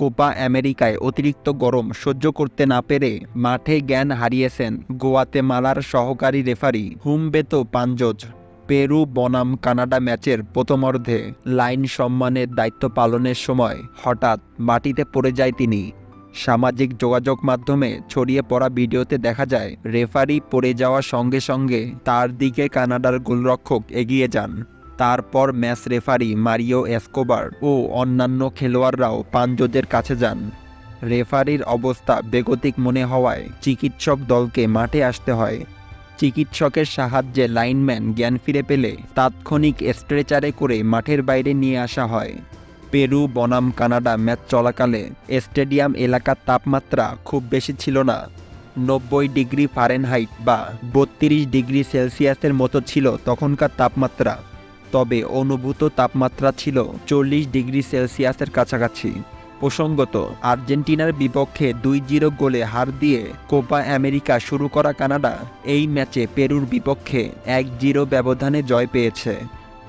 Copa আমেরিকায় অতিরিক্ত গরম সহ্য করতে না পেরে মাঠে জ্ঞান হারিয়েছেন গোয়াতেমালার সহকারী রেফারি হুমবেতো পাঞ্জোজ পেরু বনাম কানাডা ম্যাচের প্রথমার্ধে লাইন সম্মানের দায়িত্ব পালনের সময় হঠাৎ মাটিতে পড়ে যায় তিনি। সামাজিক যোগাযোগ মাধ্যমে ছড়িয়ে পড়া ভিডিওতে দেখা যায়, রেফারি পড়ে যাওয়ার সঙ্গে সঙ্গে তার দিকে কানাডার গোলরক্ষক এগিয়ে যান। তারপর ম্যাচ রেফারি মারিও এসকোবার ও অন্যান্য খেলোয়াড়রাও পাঞ্জোজের কাছে যান। রেফারির অবস্থা বেগতিক মনে হওয়ায় চিকিৎসক দলকে মাঠে আসতে হয়। চিকিৎসকের সাহায্যে লাইনম্যান জ্ঞান ফিরে পেলে তাৎক্ষণিক স্ট্রেচারে করে মাঠের বাইরে নিয়ে আসা হয়। পেরু, বনাম, কানাডা ম্যাচ চলাকালে স্টেডিয়াম এলাকার তাপমাত্রা খুব বেশি ছিল না। নব্বই ডিগ্রি ফারেনহাইট বা বত্রিশ ডিগ্রি সেলসিয়াসের মতো ছিল তখনকার তাপমাত্রা। তবে অনুভূত তাপমাত্রা ছিল চল্লিশ ডিগ্রি সেলসিয়াসের কাছাকাছি। প্রসঙ্গত, আর্জেন্টিনার বিপক্ষে দুই জিরো গোলে হার দিয়ে কোপা আমেরিকা শুরু করা কানাডা এই ম্যাচে পেরুর বিপক্ষে এক জিরো ব্যবধানে জয় পেয়েছে।